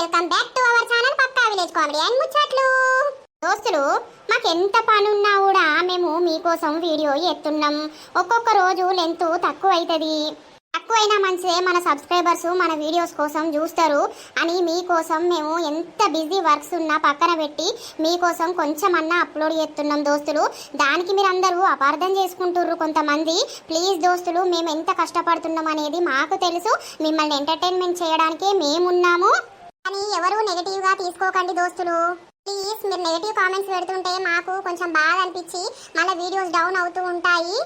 Welcome back to our channel Pakka village comedy and ముచ్చట్లు. దోస్తులు మాకు ఎంత పని ఉన్నా కూడా మేము మీకోసం వీడియో ఎత్తున్నాం. ఒక్కొక్క రోజు లెంత్ తక్కువ అవుతుంది తక్కువైనా మంచిదే మన సబ్స్క్రైబర్స్ మన వీడియోస్ కోసం చూస్తారు అని మీకోసం మేము ఎంత బిజీ వర్క్స్ ఉన్నా పక్కన పెట్టి మీకోసం కొంచెమన్నా అప్లోడ్ చేస్తున్నాం దోస్తులు. దానికి మీరు అందరూ అపార్థం చేసుకుంటుర్రు కొంతమంది. ప్లీజ్ దోస్తులు మేము ఎంత కష్టపడుతున్నాం అనేది మాకు తెలుసు. మిమ్మల్ని ఎంటర్టైన్మెంట్ చేయడానికే మేమున్నాము. అని ఎవరు నెగటివ్గా తీసుకోకండి దోస్తులు. ప్లీజ్ మీరు నెగిటివ్ కామెంట్స్ పెడుతుంటే మాకు కొంచెం బాధ అనిపించి మళ్ళీ వీడియోస్ డౌన్ అవుతూ ఉంటాయి.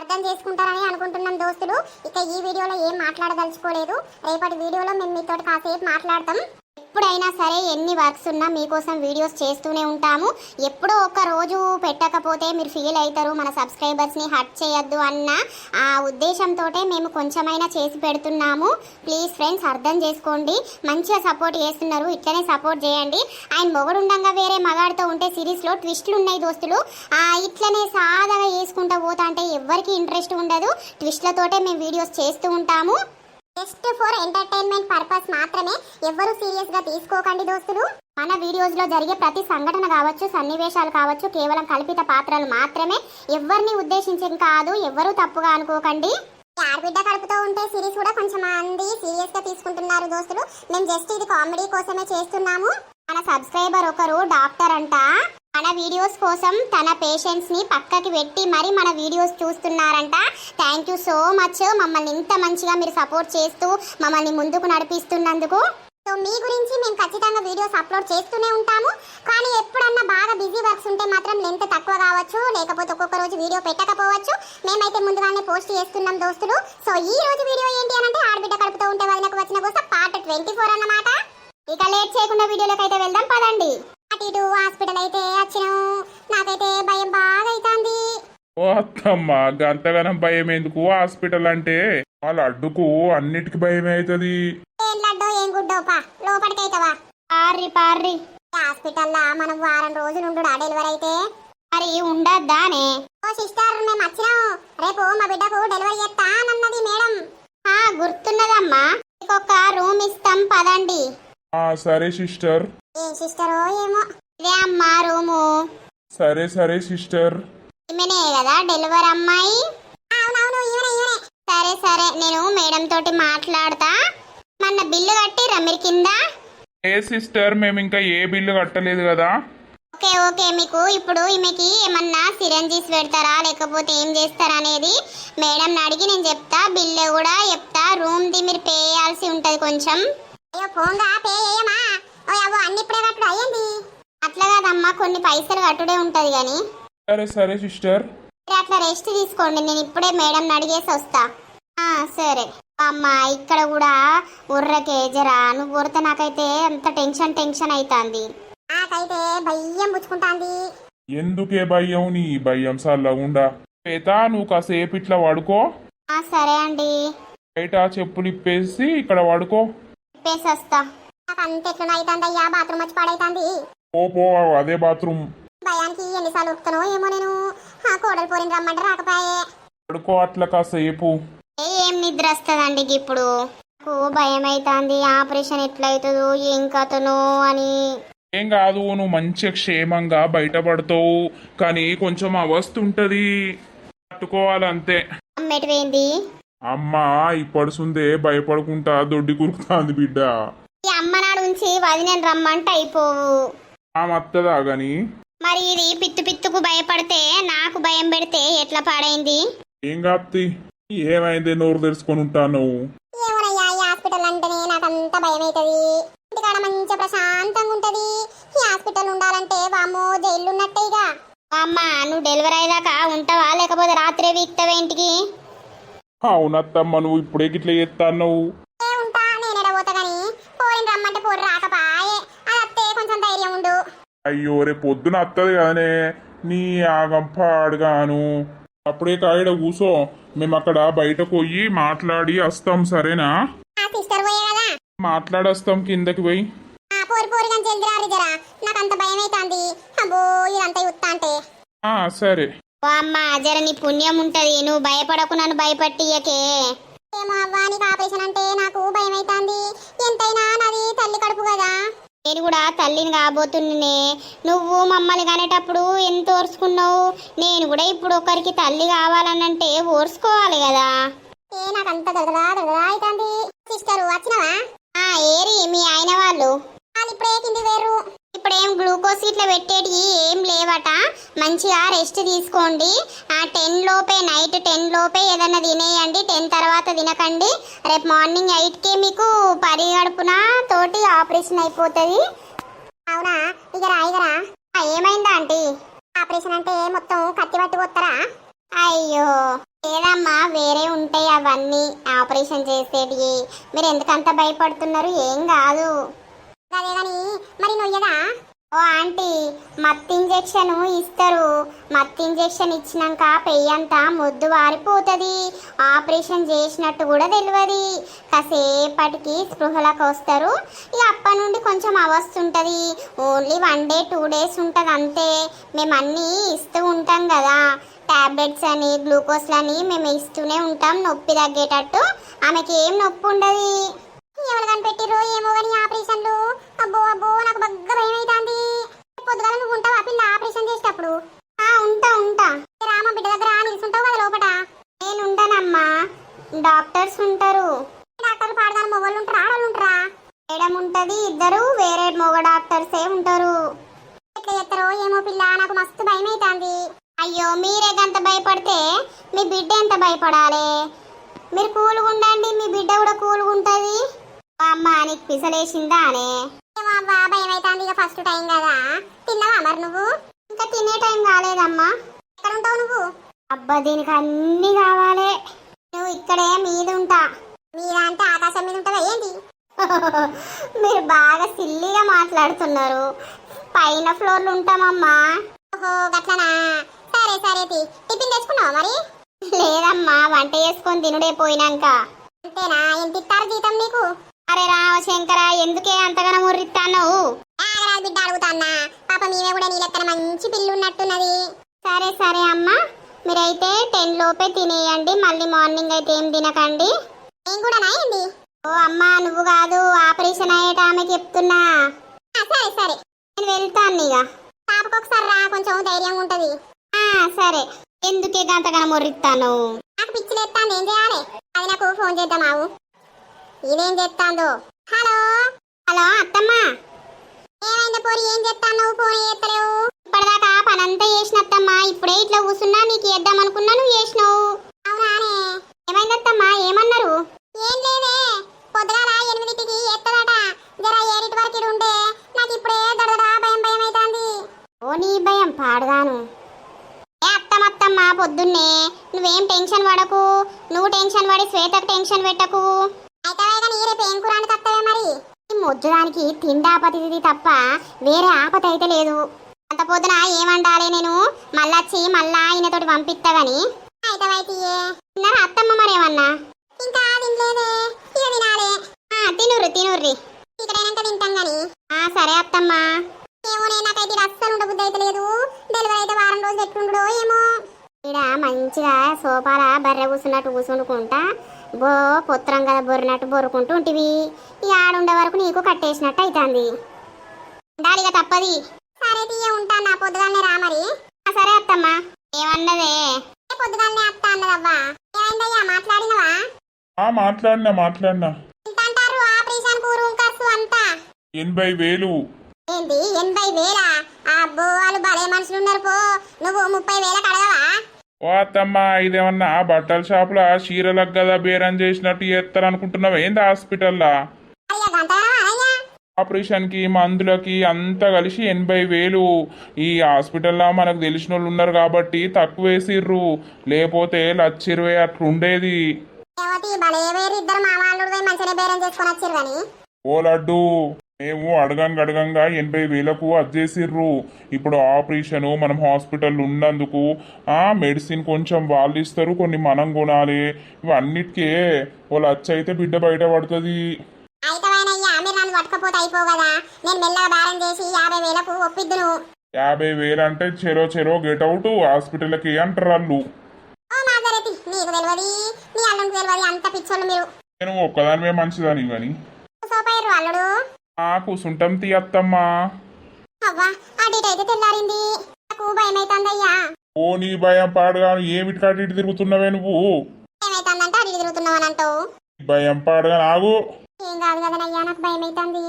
అర్థం చేసుకుంటారని అనుకుంటున్నాం దోస్తులు. ఇక ఈ వీడియోలో ఏం మాట్లాడదలుచుకోలేదు. రేపటి వీడియోలో మేము మీతో కాసేపు మాట్లాడతాం. ఎప్పుడైనా సరే ఎన్ని వర్క్స్ ఉన్నా మీకోసం వీడియోస్ చేస్తూనే ఉంటాము. ఎప్పుడో ఒక రోజు పెట్టకపోతే మీరు ఫీల్ అవుతారు మన సబ్స్క్రైబర్స్ని హట్ చేయొద్దు అన్న ఆ ఉద్దేశంతో మేము కొంచెమైనా చేసి పెడుతున్నాము. ప్లీజ్ ఫ్రెండ్స్ అర్థం చేసుకోండి. మంచిగా సపోర్ట్ చేస్తున్నారు ఇట్లనే సపోర్ట్ చేయండి. ఆయన మొగడుండంగా వేరే మగాడితో ఉంటే సిరీస్లో ట్విస్టులు ఉన్నాయి దోస్తులు. ఆ ఇట్లనే సాదాగా వేసుకుంటూ పోతా అంటే ఎవరికి ఇంట్రెస్ట్ ఉండదు. ట్విస్ట్లతోటే మేము వీడియోస్ చేస్తూ ఉంటాము. జస్ట్ ఫర్ ఎంటర్టైన్మెంట్ పర్పస్ మాత్రమే ఎవ్వరు సీరియస్గా తీసుకోకండి దోస్తులు. మన వీడియోస్లో జరిగే ప్రతి సంఘటన కావచ్చు సన్నివేశాలు కావచ్చు కేవలం కల్పిత పాత్రలు మాత్రమే ఎవరిని ఉద్దేశించి కాదు ఎవరు తప్పుగా అనుకోకండి. ఆడబిడ్డ కడుపుతో ఉంటే సిరీస్ కూడా కొంచెం మంది సీరియస్గా తీసుకుంటున్నారు దోస్తులు. మేము జస్ట్ ఇది కామెడీ కోసమే చేస్తున్నాము. మన సబ్స్క్రైబర్ ఒకరు డాక్టర్ అంట. మన వీడియోస్ కోసం తన పేషెంట్స్ని పక్కకి పెట్టి మరి మన వీడియోస్ చూస్తున్నారంట. థ్యాంక్ యూ సో మచ్ మమ్మల్ని ఇంత మంచిగా మీరు సపోర్ట్ చేస్తూ మమ్మల్ని ముందుకు నడిపిస్తున్నందుకు. సో మీ గురించి మేము ఖచ్చితంగా వీడియోస్ అప్లోడ్ చేస్తూనే ఉంటాము. కానీ ఎప్పుడన్నా బాగా బిజీ వర్క్స్ ఉంటే మాత్రం లెంత్ తక్కువ కావచ్చు. లేకపోతే ఒక్కొక్క రోజు వీడియో పెట్టకపోవచ్చు. మేమైతే ముందుగానే పోస్ట్ చేస్తున్నాం దోస్తులు. సో ఈ రోజు వీడియో ఏంటి అని అంటే ఆడబిడ్డ కడుపుతో ఉంటే వాళ్ళకి వచ్చిన కోసం పార్ట్ ట్వంటీ ఫోర్ అన్నమాట. ఇక లేట్ చేయకుండా వీడియోలోకి అయితే వెళ్దాం పదండి. ఇటు హాస్పిటల్ అయితే వచ్చినాం. నాకైతే భయం బాగా అవుతుంది ఓ అత్తమ్మ గంతగనం భయం ఎందుకు? హాస్పిటల్ అంటే వాళ్ళ అడ్డుకు అన్నిటికి భయం అవుతుంది ఏం లడ్డో ఏం గుడ్డో పా లోపలికైతవా పార్రి పార్రి. హాస్పిటల్లో మనం వారం రోజులు ఉండు డెలివరీ అయితే? మరి ఉండద్దానే ఓ సిస్టర్ మేము వచ్చినాం. రేపు మా బిడ్డకు డెలివరీ చేస్తా అన్నది మేడం. ఆ గుర్తున్నదమ్మా. ఒక రూమ్ ఇస్తాం పదండి. ఆ సరే సిస్టర్. ఏం సిస్టరో ఏమో? ఇదే అమ్మా రూము. సరే సరే సిస్టర్. ఈమెనే కదా డెలివరీ అమ్మాయి? అవునవును ఈమెనే ఈమెనే. సరే సరే నేను మేడం తోటి మాట్లాడతా. మన బిల్లు కట్టి రమ్మిరి కింద? ఏ సిస్టర్ మేము ఇంకా ఏ బిల్లు కట్టలేదు కదా? ఓకే ఓకే మీకు ఇప్పుడు ఈమెకి ఏమన్నా సిరంజీస్ పెడతారా లేకపోతే ఏం చేస్తారా అనేది మేడం అడిగి నేను చెప్తా. బిల్లు కూడా చెప్తా. రూమ్ ది మీరు పే చేయాల్సి ఉంటది కొంచెం. అయ్యో పోంగా పే చేయమా? ఓ అవ్వ అన్ని ఇప్పుడే కట్టుడు అయ్యింది? అట్లా కాదమ్మా కొన్ని పైసలు కట్టుడే ఉంటది కానీ సరే సరే సిస్టర్. మీరు అట్లా రెస్ట్ తీసుకోండి నేను ఇప్పుడే మేడం అడిగేసి వస్తా. ఆ, సరే. అమ్మా ఇక్కడ కూడా ఉర్రకే జరా నువ్వు ఉరత నాకైతే అంత టెన్షన్ టెన్షన్ అవుతుంది నాకైతే భయం పుచ్చుకుంటాంది. ఎందుకే భయం? నీ భయం సల్లగుండా పేత నువ్వు కాసేపు ఇట్లా పడుకో ఆ, సరే అండి. బయట చెప్పులు ఇప్పేసి ఇక్కడ పడుకో చెప్పేసి వస్తా. అంత ఎట్లా బాత్రూమ్ వచ్చి పడైతుంది. పో పో అదే బాత్రూమ్. భయానికి ఎన్నిసార్లు ఉప్పుతానో ఏమో నేను. ఆ కోడలు పోరిని రమ్మంటే రాకపోయే. పడుకో అట్లా కాసేపు. ఏ, ఏం నిద్ర వస్తుందండి ఇప్పుడు? నాకు భయం అవుతుంది ఆపరేషన్ ఎట్లా అవుతుందో ఏం కథనో అని. ఏం కాదు నువ్వు మంచిగా క్షేమంగా బయటపడతావు. కానీ కొంచెం అవస్థ ఉంటది పట్టుకోవాలంతే. అమ్మేటివేంది? అమ్మ ఇప్పడుసుందే భయపడుకుంటా దొడ్డి కురుకుతాంది బిడ్డ. ఉంచి వదిన రమ్మంటే అయిపోవు. ఆ మత్తదా గాని? మరి ఇది పిత్తు పిత్తుకు భయపడితే నాకు భయం పెడితే ఎట్లా పాడైంది? ఏం కాప్తి ఏమైంది నోరు తెరుచుకొని ఉంటాను? ఏమోనయ్యా ఈ హాస్పిటల్ అంటేనే నాకు అంత భయం అవుతుంది ఇంటికాడ మంచిగా ప్రశాంతంగా ఉంటది. ఈ హాస్పిటల్ ఉండాలంటే వామ్మో జైలు ఉన్నట్టేగా అమ్మ నువ్వు డెలివరీ అయ్యాక ఉంటావా? లేకపోతే రాత్రే వీక్తావా ఇంటికి? అవునత్తమ్మ నువ్వు ఇప్పుడే గిట్ల చేస్తాను ఏ ఉంటా నేను ఎడబోతా గాని పోయిన రమ్మంటే పోరు రాకపాయే అది అత్తే కొంచెం ధైర్యం ఉండు అయ్యో రేపు పొద్దున అత్తది కదనే నీ ఆగంప అడగాను అప్పుడే కాయడ కూసో మేము అక్కడ బయటకు పోయి మాట్లాడి వస్తాం సరేనా? ఆ సిస్టర్ పోయే కదా. మాట్లాడొస్తాం కిందకి పోయి. ఆ పోరు పోరు కానీ జల్ది రారు జరా. నాకు అంత భయం అవుతుంది అబ్బో ఇదంతా యుత్తా అంటే. ఆ సరే. ఓ అమ్మ జర నీ పుణ్యం ఉంటది. నువ్వు భయపడకు నన్ను భయపట్టియకే. ఏమో అవ్వా నీకు ఆపరేషన్ అంటే నేను కూడా తల్లిని కాబోతున్నానే. నువ్వు మమ్మల్ని కనేటప్పుడు ఎంత ఓర్చుకున్నావు? నేను కూడా ఇప్పుడు ఒకరికి తల్లి కావాలనంటే ఓర్చుకోవాలి కదా. ఏ నాకు అంత దొరకదా దొరకదా అవుతుంది సిస్టర్ వచ్చినవా? ఆ ఏరి మీ ఆయన వాళ్ళు. వాళ్ళు ఇప్పుడే కింది వేరు. ఇప్పుడేం గ్లూకోజ్ ఇట్లా పెట్టేటివి ఏం లేవట. మంచిగా రెస్ట్ తీసుకోండి. ఆ టెన్ లోపే నైట్ టెన్ లోపే ఏదైనా తినేయండి. టెన్ తర్వాత తినకండి. రేపు మార్నింగ్ ఎయిట్కి మీకు పరిగడుపున తోటి ఆపరేషన్ అయిపోతుంది. అవునా? ఇగరా ఇగరా. ఏమైందా ఆంటీ? ఆపరేషన్ అంటే మొత్తం కత్తి పట్టి పోతారా అయ్యో! లేదమ్మా వేరే ఉంటాయి అవన్నీ. ఆపరేషన్ చేసేటివి. మీరు ఎందుకంత భయపడుతున్నారు? ఏం కాదు. అదే కానీ మరి నొయ్యదా ఓ ఆంటీ మత్తి ఇంజెక్షన్ ఇస్తారు. మత్తి ఇంజెక్షన్ ఇచ్చినాక పెయ్యంతా మొద్దు వారిపోతుంది. ఆపరేషన్ చేసినట్టు కూడా తెలియదు కాసేపటికి స్పృహలకు వస్తారు. ఇక అప్పటి నుండి కొంచెం అవస్తుంటుంది. Only one day two days ఉంటుంది అంతే. మేము అన్నీ ఇస్తూ ఉంటాం కదా. టాబ్లెట్స్ అని గ్లూకోజ్లని మేము ఇస్తూనే ఉంటాం నొప్పి తగ్గేటట్టు. ఆమెకి ఏం నొప్పి ఉండదు ఎవరు కనిపెట్టిర్రో ఏమో కానీ ఆపరేషన్లు? అబ్బో అబ్బో నాకు బగ్గ భయం అవుతుంది పొద్దుగాల నువ్వు ఉంటావా పిల్ల ఆపరేషన్ చేసేటప్పుడు? ఆ ఉంటా ఉంటా. రామ బిడ్డ దగ్గర నిలుసుంటావు కదా లోపట. నేను ఉంటానమ్మా. డాక్టర్స్ ఉంటారు. డాక్టర్ పాడదాని మొగోళ్ళు ఉంటారా? ఆడవాళ్ళు ఉంటారా? మేడం ఉంటది ఇద్దరు వేరే మొగ డాక్టర్సే ఉంటారు. ఎట్లా చేస్తారో ఏమో పిల్ల నాకు మస్తు భయం అవుతుంది అయ్యో మీరే గంత భయపడితే మీ బిడ్డ ఎంత భయపడాలి? మీరు కూలుగా ఉండండి మీ బిడ్డ కూడా కూలుగా ఉంటది అమ్మ నీకు పిసలేసిందా అనే? బాబాయ్ అవుతుంది ఇక ఫస్ట్ టైం కదా? తిన్నావా మరి నువ్వు? ఇంకా తినే టైం కాలేదమ్మా. ఎక్కడ ఉంటావు నువ్వు? అబ్బా దీనికి అన్ని కావాలి. నువ్వు ఇక్కడే మీద ఉంటా. మీద అంటే ఆకాశం మీద ఉంటుందా ఏంటి? మీరు బాగా సిల్లిగా మాట్లాడుతున్నారు. పైన ఫ్లోర్లు ఉంటామమ్మా. ఓహో గట్లనా? సరే సరే టిఫిన్ తెచ్చుకున్నావా మరి? లేదమ్మా వంట చేసుకొని తినుడే పోయినాక. అంతేనా? ఎంత ఇస్తారు జీతం నీకు? అరే రావ శంకర ఎందుకే అంతగానో ముర్రిస్తాను బిడ్డ అడుగుతాన్నా. పాప మీవే కూడా నీ లెక్కన మంచి పిల్లు ఉన్నట్టున్నది. సరే సరే అమ్మా. మీరైతే టెన్ లోపే తినేయండి. మళ్ళీ మార్నింగ్ అయితే ఏం తినకండి. నేను కూడా నాయండి ఓ అమ్మా నువ్వు కాదు ఆపరేషన్ అయ్యేట ఆమె చెప్తున్నా. సరే సరే. నేను వెళ్తాను ఇక. పాపకు ఒకసారి రా కొంచెం ధైర్యంగా ఉంటది. ఆ సరే. ఎందుకే గంతగానో మొర్రిస్తాను నాకు పిచ్చి లేస్తాను ఏం చేయాలి? అది నాకు ఫోన్ చేద్దామావు ఇదేం చేస్తాందో? హలో? హలో అత్తమ్మ. ఏమైంది పోరి? ఏం చేస్తాను ఫోన్ చేస్తలేవు ఇప్పటిదాకా పనంతా చేసినత్తమ్మా ఇప్పుడే ఇట్లా కూర్చున్నా నీకు చేద్దాం అనుకున్నా నువ్వు చేసినావు. అవునానే ఏమైందత్తమ్మా ఏమన్నారు? ఏం లేదే. పొద్దుగాల ఎనిమిదింటికి ఎత్తదట. జర ఏడింటి వరకు ఉంటే నాకు ఇప్పుడే దడదడా భయం భయం అవుతుంది ఓ నీ భయం పాడదాను ఏ అత్తమత్తమ్మ పొద్దున్నే నువ్వేం టెన్షన్ పడకు. నువ్వు టెన్షన్ పడి శ్వేతకు టెన్షన్ పెట్టకు అయితే కానీ రేపు ఏం కూరానికి వస్తావే మరి ఈ మొజ్జుదానికి తిండి ఆపతిది తప్ప వేరే ఆపత అయితే లేదు. అంత పొద్దున ఏమండాలి నేను? మళ్ళొచ్చి మళ్ళా ఆయనతోటి పంపిస్తా గాని అయితే అత్తమ్మ మరేమన్నా? ఇంకా తినలేదే. ఇక తినాలే. తినుర్రి తినుర్రి. ఇక్కడైనాక తింటాం గాని. ఆ సరే అత్తమ్మ. ఏమో నేను నాకైతే ఇది అస్సలు ఉండబుద్ధి అయితే లేదు. డెలివరీ అయితే వారం రోజులు ఎట్లుండడో ఏమో. ఇక్కడ మంచిగా సోఫాల బర్రె కూసున్నట్టు కూసుండుకుంటా. బో పొత్రం కదా బొర్రినట్టు బొరుకుంటూ ఉంటివి. ఈ ఆడుండే వరకు నీకు కట్టేసినట్టు అవుతుంది ఉండాలిగా తప్పది. సరే తీయ ఉంటా నా పొద్దుగానే రా మరి. సరే అత్తమ్మా. ఏమన్నదే? పొద్దుగానే అత్త అన్నదవ్వా? ఏమైందయ్యా మాట్లాడినవా? ఆ మాట్లాడినా మాట్లాడినా. ఎంత అంటారు ఆపరేషన్కు రూమ్ ఖర్చు అంతా? ఎనభై వేలు. ఏంటి ఎనభై వేలా? అబ్బో వాళ్ళు భలే మనుషులు ఉన్నారు పో. నువ్వు ముప్పై వేలకు అడగవా? ఓ అత్తమ్మ ఇదేమన్నా బట్టల షాపులో? చీరలకు కదా బేరం చేసినట్టు చేస్తారు అనుకుంటున్నావు ఏంది హాస్పిటల్లా? ఆపరేషన్కి మందులకి అంతా కలిసి ఎనభై వేలు. ఈ హాస్పిటల్లో మనకు తెలిసిన వాళ్ళు ఉన్నారు కాబట్టి తక్కువ వేసిర్రు లేకపోతే లక్ష ఇరవై అట్లా ఉండేది ఏవతి భలే వేరు ఇద్దరు మా వాళ్ళు పోయి మంచిగా బేరం చేసుకొని వచ్చారు కానీ ఓ లడ్డు. మేము అడగంగా అడగంగా ఎనభై వేలకు అజ్జేసిర్రు ఇప్పుడు ఆపరేషన్ మనం హాస్పిటల్ ఉన్నందుకు ఆ మెడిసిన్ కొంచెం వాళ్ళు ఇస్తారు కొన్ని మనం కొనాలి. ఇవన్నిటికే ఓ లచ్చ అయితే బిడ్డ బయట పడుతుంది. యాభై వేలు అంటే చెరో చెరో గెట్ అవుట్ హాస్పిటల్కి అంటారు వాళ్ళు నేను ఒక్కదానివే మంచిదని సోపయ్యారు అల్లుడు. ఆ కూసుంటాం తీ అత్తమ్మా అవ్వా ఆ డేట్ అయితే తెల్లారింది. నాకు భయం అవుతుందయ్యా ఓ నీ భయం పాడుగాను ఏమిటి కాటి ఇటు తిరుగుతున్నావే నువ్వు? ఏమైతుందంటే అడిగి తిరుగుతున్నావు అని అంటావు. భయం పాడుగా నాగు ఏం కాదు కదనయ్యా నాకు భయం అవుతుంది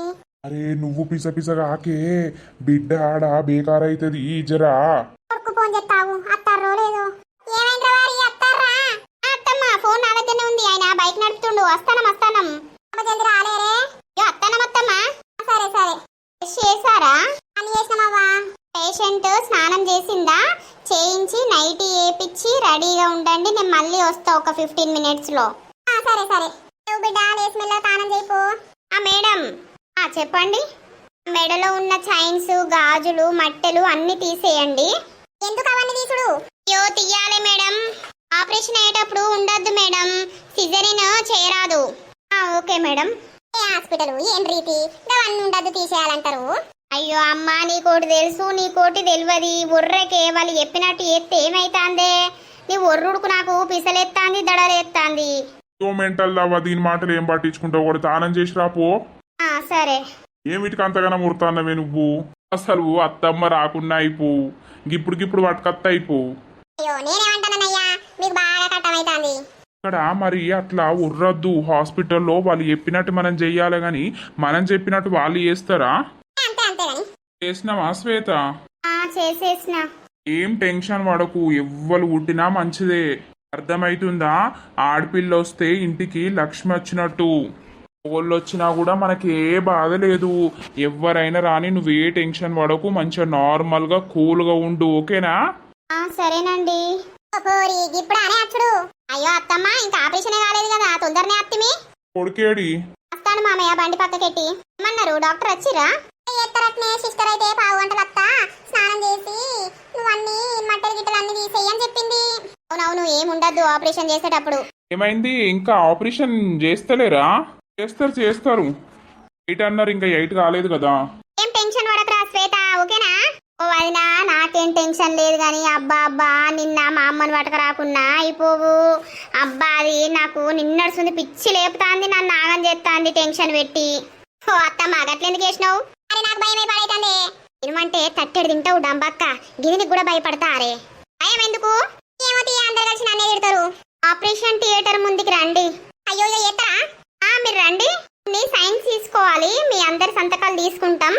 అరే నువ్వు పిస పిసగా ఆకే బిడ్డ ఆడ బేకారైతుంది జరా కొడుకు ఫోన్ చేస్తావు అత్తారో లేదు? ఏమైందిరా వారి అత్తారా అత్తమ్మ ఫోన్ నా దగ్గరనే ఉంది ఆయన బైక్ నడుపుతుండు వస్తానం వస్తానం. జల్ది అత్తమ్మ సరే. బ్రష్ చేశారా? అని చేసినామవ్వా పేషెంట్ స్నానం చేసిందా? చేయించి నైట్ వేపించి రెడీగా ఉండండి నేను మళ్ళీ వస్తా ఒక ఫిఫ్టీన్ మినిట్స్లో. సరే సరే. నువ్వు బిడ్డ లేచి మెల్ల స్నానం చేయిపో ఆ మేడం. ఆ చెప్పండి. మెడలో ఉన్న చైన్స్ గాజులు మట్టెలు అన్ని తీసేయండి. ఎందుకు అవన్నీ తీసుడు? అయ్యో తీయాలి మేడం. ఆపరేషన్ అయ్యేటప్పుడు ఉండొద్దు మేడం. సిజరిన్ చేయరాదు. Okay madam. ఏ హాస్పిటల్? ఏం రీతి? అవన్నీ ఉండద్దు తీసేయాలంటారు? అయ్యో అమ్మా నీకోటి తెలుసు నీకోటి తెలియదు. బుర్రకే వాళ్ళు చెప్పినట్టు ఎత్తే ఏమైతాందే? నీ ఒర్రుడుకు నాకు పిసలెత్తాంది దడలేత్తాంది. ఓ మెంటల్ దావా దీని మాటలు ఏం పట్టించుకుంటావు? కూడా తానం చేసి రాపో ఆ, సరే. ఏమిటికి అంతగానో ముడతాన్నవే నువ్వు? అసలు అత్తమ్మ రాకుండా అయిపోవు గిప్పుడు పట్టుకత్త అయిపోవు అయ్యో నేనేమంటానయ్యా మీకు బాగా ఇక్కడ మరి అట్లా ఉర్రద్దు హాస్పిటల్లో వాళ్ళు చెప్పినట్టు మనం చెయ్యాలి గాని మనం చెప్పినట్టు వాళ్ళు చేస్తారా? చేసినావా శ్వేత? చేసేసిన. ఏం టెన్షన్ పడకు ఎవ్వరు పుట్టినా మంచిదే. అర్థమైతుందా? ఆడపిల్ల వస్తే ఇంటికి లక్ష్మి వచ్చినట్టు. ఓళ్ళు వచ్చినా కూడా మనకి ఏ బాధ లేదు. ఎవరైనా రాని నువ్వే టెన్షన్ పడకు మంచిగా నార్మల్గా కూల్గా ఉండు ఓకేనా? సరేనండి. ఇప్పుడు అనే అచ్చుడు అయ్యో అత్తమ్మ ఇంకా ఆపరేషన్ కాలేదు కదా తొందరనే అత్తిమి కొడుకేడి? వస్తాను మామయ్య బండి పక్కకెట్టి. ఏమన్నారు డాక్టర్ వచ్చిరా? ఎత్తరట్నే సిస్టర్ అయితే పావు గంటలు అత్త స్నానం చేసి నువ్వు అన్ని మట్టలు గిట్టలు అన్ని తీసేయి అని చెప్పింది. అవునవును ఏముండద్దు ఆపరేషన్ చేసేటప్పుడు. ఏమైంది? ఇంకా ఆపరేషన్ చేస్తలేరా? చేస్తారు చేస్తారు. ఎయిట్ అన్నారు ఇంకా ఎయిట్ కాలేదు కదా ఏం టెన్షన్ పడకరా శ్వేత ఓకేనా ఓ వదినా నాకేం టెన్షన్ లేదు కానీ అబ్బా అబ్బా నిన్న మా అమ్మని పట్టుకురాకున్నా అయిపోవు. అబ్బా అది నాకు నిన్నడుస్తుంది పిచ్చి లేపుతాంది నన్ను నాగం చేస్తాంది టెన్షన్ పెట్టి. ఓ అత్త గట్లెందుకు చేసినావు? అరే నాకు భయం పడైతుంది ఏమంటే తట్టెడు తింటావు డంబక్క. గిదినికి కూడా భయపడతారే. భయం ఎందుకు? ఏమో తీ, అందరు కలిసి నన్నే తిడతారు. ఆపరేషన్ థియేటర్ ముందుకి రండి. అయ్యో ఇక ఎత్తరా? మీరు రండి. మీ సైన్స్ తీసుకోవాలి మీ అందరి సంతకాలు తీసుకుంటాం.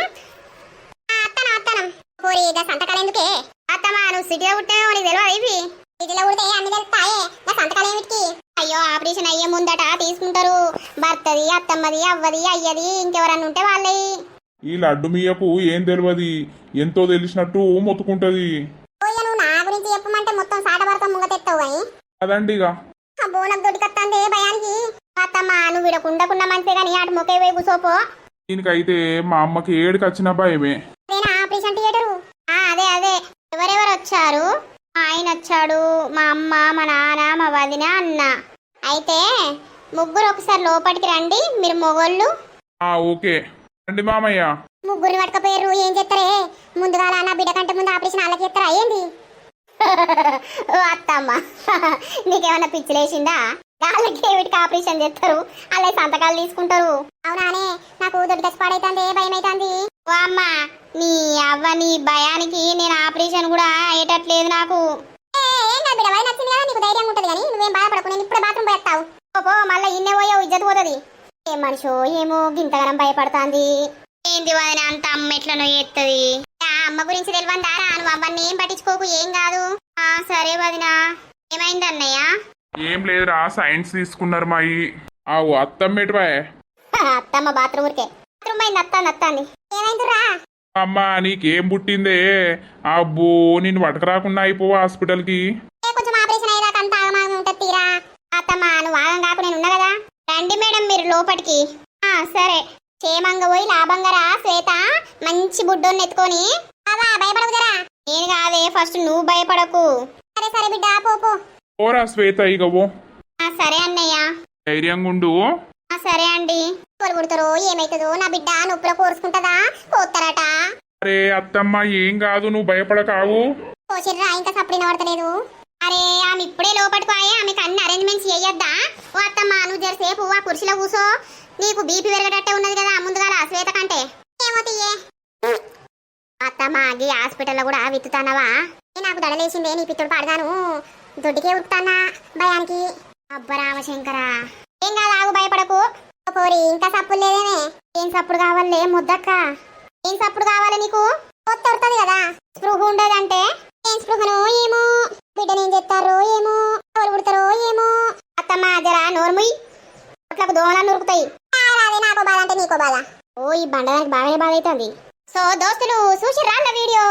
అత్తనం అత్తనం. ఇక సంతకాలు ఎందుకే? అత్తమ్మా నువ్వు సిటీలో నీకు తెలియదు ఇవి? సిటీలో పుడితే అన్ని తెలుస్తాయే? నా సంతకాలు ఏమిటికి? అయ్యో ఆపరేషన్ అయ్యే ముందట తీసుకుంటారు. భర్తది అత్తమ్మది అవ్వది అయ్యది ఇంకెవరన్నా ఉంటే వాళ్ళవి ఈ లడ్డు మీయకు ఏం తెలియదు ఎంతో తెలిసినట్టు మొత్తుకుంటది. పోయి నువ్వు నా గురించి చెప్పమంటే మొత్తం సాట భర్త ముంగతెత్తావు కానీ అదండి ఇక. ఆ బోనం దొడికత్తాందే భయానికి. అత్తమ్మ నువ్వు మంచిదే కానీ అటు మొకే పోయి కూసోపో. దీనికైతే మా అమ్మకి ఏడుకి వచ్చిన భయమే అదేనా ఆపరేషన్ థియేటరు ఆ, అదే అదే ఎవరెవరు వచ్చారు? ఆయన వచ్చాడు మా అమ్మ మా నాన్న మా వదిన అన్న. అయితే ముగ్గురు ఒకసారి లోపలికి రండి మీరు మొగోళ్ళు. ఆ ఓకే. రండి మామయ్య. ముగ్గురిని పట్టుకపోయారు ఏం చేస్తారే? ముందుగా నా బిడ్డ కంటే ముందు ఆపరేషన్ వాళ్ళకి చేస్తారా? ఏంది? ఓ అత్తమ్మ. నీకేమన్నా పిచ్చిలేసిందా? వాళ్ళకి ఏమిటికి ఆపరేషన్ చేస్తారు. అలా సంతకాలు తీసుకుంటారు. అవునానే నాకు దొడ్డి పాడైతుంది భయం అవుతుంది ఓ అమ్మ నీ అవ్వ నీ భయానికి నేను ఆపరేషన్ కూడా అయ్యేటట్లేదు నాకు. ఏం కాదు బిడ్డ నచ్చింది కదా? నీకు ధైర్యం ఉంటుంది కానీ నువ్వేం బాధపడకు నేను బాత్రూమ్ పోయేస్తావు ఓపో మళ్ళీ ఇన్నే ఇజ్జత్ పోతుంది. ఏం మనిషో ఏమో గింతగనం భయపడుతుంది. ఏంది వదిన అంత అమ్మ ఎట్లనో చేస్తుంది అమ్మ గురించి తెలియందా నువ్వు అవన్నీ ఏం పట్టించుకోకు ఏం కాదు. సరే వదిన. ఏమైంది అన్నయ్య ఏం లేదురా సైన్స్ తీసుకున్నారు మాయి. ఆవు అత్తమ్మేటి బాయ్ అత్తమ్మ బాత్రూమ్ ఊరికే. బాత్రూమ్ అయింది అత్తాంది అత్తాంది ఏమైందిరా? అమ్మా నీకేం పుట్టిందే? అబ్బో నిన్ను పట్టకరాకుండా అయిపోవా హాస్పిటల్కి? కొంచెం ఆపరేషన్ అయ్యేదాకా అంత ఆగమాగం ఉంటుంది తీరా. అత్తమ్మ నువ్వు ఆగం కాకు నేను ఉన్నా కదా. రండి మేడం మీరు లోపలికి ఆ సరే. క్షేమంగా పోయి లాభంగా రా శ్వేత. మంచి బుడ్డోని ఎత్తుకొని. బాబా భయపడకు జరా. నేను కాదే ఫస్ట్ నువ్వు భయపడకు. సరే సరే బిడ్డ పో. ఓరా శ్వేత ఇక ఆ సరే అన్నయ్య. ధైర్యంగా ఉండు. ఆ సరే అండి. పుడతారో ఏమైతుందో నా బిడ్డ నొప్పులో కోరుచుకుంటుందా పోతారట. అరే అత్తమ్మ ఏం కాదు నువ్వు భయపడకావు. పోసిర్రా ఇంకా సప్పుడు వినబడతలేదు అరే ఆమె ఇప్పుడే లోపట్టుకోయే ఆమెకు అన్ని అరేంజ్మెంట్స్ చేయొద్దా? ఓ అత్తమ్మ నువ్వు జరసేపు ఆ కుర్చీలో కూసో. నీకు బీపీ పెరగటట్టే ఉన్నది కదా ముందుగా శ్వేత కంటే. మాగి హాస్పిటల్లో కూడా విత్తుతానవా? ఏ నాకు దడలేసిందే నీ పిత్తుడు పడగాను దొడ్డికే ఉత్తానా? భయానికి అబ్బ రామశంకర. ఏం కాదు ఆగు భయపడకు. పోరి ఇంకా సప్పుడు లేదేమే? ఏం సప్పుడు కావాలే ముద్దక్క? ఏం సప్పుడు కావాలి నీకు? కొత్త వస్తుంది కదా. స్పృహ ఉండదంటే ఏం స్పృహను ఏమో? బిడ్డను ఏం చెప్తారో ఏమో? ఎవరు పుడతారో ఏమో? అత్తమ్మ జరా నోర్ముయ్ అట్లకు దోమలా నొరుకుతాయి నాకో బాధ అంటే నీకో బాధ. ఓ ఈ బండడానికి బాగానే బాధ అవుతుంది. సో దోస్తులు చూసి అన్న వీడియో.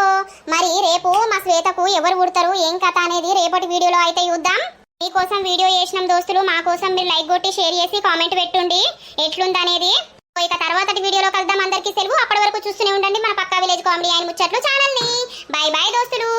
మరి రేపు మా శ్వేతకు ఎవరు పుడతారు ఏం కథ అనేది రేపటి వీడియోలో అయితే చూద్దాం. మీకోసం వీడియో చేసినాం దోస్తులు మా కోసం మీరు లైక్ కొట్టి షేర్ చేసి కామెంట్ పెట్టుండి. ఎట్లుంది అనేది. ఇక తర్వాత వీడియోలో కలుద్దాం. అందరికీ సెలవు. అప్పటి వరకు చూస్తూనే ఉండండి మన పక్కా విలేజ్ కామెడీ అయిన ముచ్చట్లు ఛానల్ని. బాయ్ బాయ్ దోస్తులు.